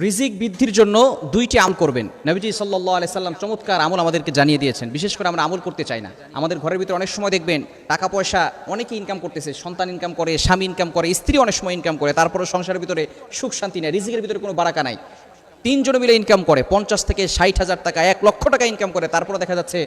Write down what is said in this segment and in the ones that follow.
রিজিক বৃদ্ধির জন্য দুইটি আম করবেন। নবীজি সাল্লাহ আলাইসাল্লাম চমৎকার আমল আমাদেরকে জানিয়ে দিয়েছেন। বিশেষ করে আমরা আমল করতে চাই না। আমাদের ঘরের ভিতরে অনেক সময় দেখবেন টাকা পয়সা অনেকে ইনকাম করতেছে, সন্তান ইনকাম করে, স্বামী ইনকাম করে, স্ত্রী অনেক সময় ইনকাম করে তারপরে সংসারের ভিতরে সুখ শান্তি নেই, রিজিকের ভিতরে কোনো বারাকা নাই। তিনজন মিলে ইনকাম করে, পঞ্চাশ থেকে ষাট হাজার টাকা, এক লক্ষ টাকা ইনকাম করে, তারপরে দেখা যাচ্ছে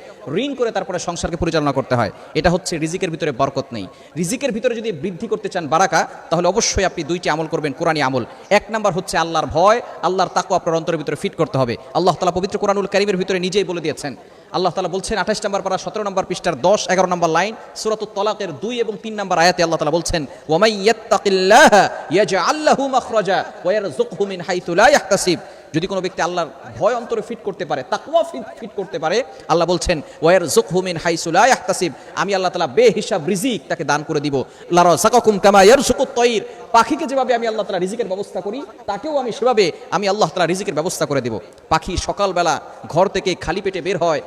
ঋণ করে তারপরে সংসারকে পরিচালনা করতে হয়। এটা হচ্ছে রিজিকের ভিতরে বরকত নেই। রিজিকের ভিতরে যদি বৃদ্ধি করতে চান বারাকা, তাহলে অবশ্যই আপনি দুইটি আমল করবেন কোরআনী আমল। এক নাম্বার হচ্ছে আল্লাহর ভয়, আল্লাহর তাকু আপনার অন্তরের ভিতরে ফিট করতে হবে। আল্লাহ তালা পবিত্র কোরআনুল কারিমের ভিতরে নিজেই বলে দিয়েছেন। আল্লাহ তালা বলছেন আঠাশ নম্বর পারা, সতেরো নম্বর পৃষ্ঠার দশ, এগারো নম্বর লাইন, সুরাতুত তলাকের দুই এবং তিন নম্বর আয়াতে আল্লাহ তালা বলছেন ওয়ামাই ইয়াত্তাকিল্লাহ ইয়াজআল্লাহু মাখরাজা ওয়া ইয়ারযুকহু মিন হাইথু লা ইয়াহতাসিব যদি কোনো ব্যক্তি আল্লাহর ভয় অন্তরে ফিট করতে পারে তাকুয়া ফিট ফিট করতে পারে, আল্লাহ বলছেন ওয়ার জোক হুমিন হাইসু লা ইয়াহতাসিব আমি আল্লাহ তালা বে হিসাব রিজিক তাকে দান করে দিব। লার সাকুম কামা ইয়ারযুকুত তৈর পাখিকে যেভাবে আমি আল্লাহ তালা রিজিকের ব্যবস্থা করি, তাকেও আমি সেভাবে আমি আল্লাহ তালা রিজিকের ব্যবস্থা করে দিব। পাখি সকালবেলা ঘর থেকে খালি পেটে বের হয়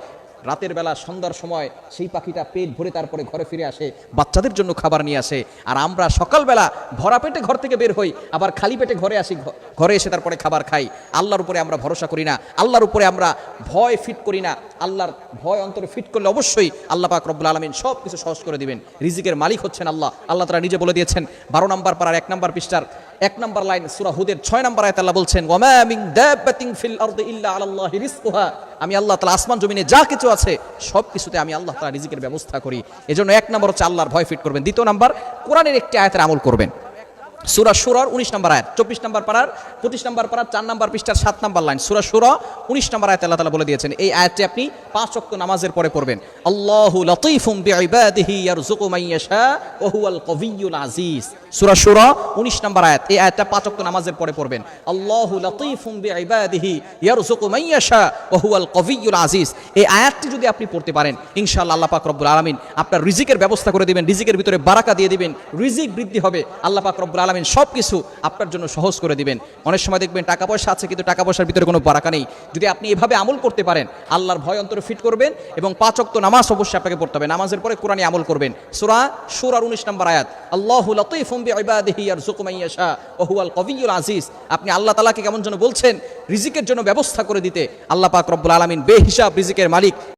রাতের বেলা, সন্ধ্যার সময় সেই পাখিটা পেট ভরে তারপরে ঘরে ফিরে আসে, বাচ্চাদের জন্য খাবার নিয়ে আসে। আর আমরা সকালবেলা ভরা পেটে ঘর থেকে বের হই, আবার খালি পেটে ঘরে আসি ঘরে এসে তারপরে খাবার খাই। আল্লাহর উপরে আমরা ভরসা করি না, আল্লাহর উপরে আমরা ভয় ফিট করি না। আল্লাহর ভয় অন্তরে ফিট করলে অবশ্যই আল্লাহ পাক রব্বুল আলমিন সব কিছু সহজ করে দিবেন। রিজিকের মালিক হচ্ছেন আল্লাহ। আল্লাহ তারা নিজে বলে দিয়েছেন, বারো নম্বর পাড়ার এক নম্বর পৃষ্ঠার এক নম্বর লাইন সুরা হুদের ছয় নম্বর আয়াত আল্লাহ বলছেন ফিল আরদি ইল্লা আলাল্লাহি রিজকুহা। আমি আল্লাহ তাআলা আসমান, জমিনে যা কিছু আছে সব কিছুতে আমি আল্লাহ তাআলা রিজিকের ব্যবস্থা করি। এজন্য এক নম্বর হচ্ছে আল্লাহর ভয় ফিট করবেন। দ্বিতীয় নাম্বার, কোরআনের একটি আয়াতের আমল করবেন। সুরা সুরার উনিশ নম্বর আয়াত, চব্বিশ নম্বর পাড়ার পঁচিশ নম্বর পাড়ার চার নম্বর পৃষ্ঠার সাত নম্বর লাইন। সুরা সুরা উনিশ নম্বর আয়াত আল্লাহ তালা বলে দিয়েছেন, এই আয়াতটি আপনি পাঁচ অক্ত নামাজের পরে পড়বেন। আল্লাহ লতিফুম বিইবাদিহি ইয়ারযুকু মান ইয়াশা ওয়া হুয়াল কবিয়্যুল আজিজ। সুরা সুরা উনিশ নম্বর আয়াত। এই আয়াতটা পাঁচ অক্ত নামাজের পরে পড়বেন। আল্লাহ লতিফুম বিইবাদিহি ইয়ারযুকু মান ইয়াশা ওয়া হুয়াল কবিয়্যুল আজিজ। এই আয়াতটি যদি আপনি পড়তে পারেন, ইনশাআল্লাহ আল্লাহ পাক রব্বুল আলামিন আপনার রিজিকের ব্যবস্থা করে দিবেন, রিজিকের ভিতরে বারাকা দিয়ে দিবেন, রিজিক বৃদ্ধি হবে, আল্লাহ পাক রব্বুল আলামিন সব কিছু আপনার জন্য সহজ করে দিবেন। অনেক সময় দেখবেন টাকা পয়সা আছে, কিন্তু টাকা পয়সার ভিতরে কোনো বারাকা নেই। যদি আপনি এভাবে আমল করতে পারেন, আল্লাহর ভয় অন্তরে ফিট করবেন এবং পাঁচ অক্ত নামাজ অবশ্যই আপনাকে পড়তে হবে। নামাজের পরে কোরআনে আমল করবেন। সূরা সূরার 19 নম্বর আয়াত, আল্লাহু লতীফুম আজিজ। আপনি আল্লাহ তালাকে কেমন যেন বলছেন, রিজিকের জন্য ব্যবস্থা করে দিতে। আল্লাহ পাক রব্বুল বে বেহিসাব রিজিকের মালিক।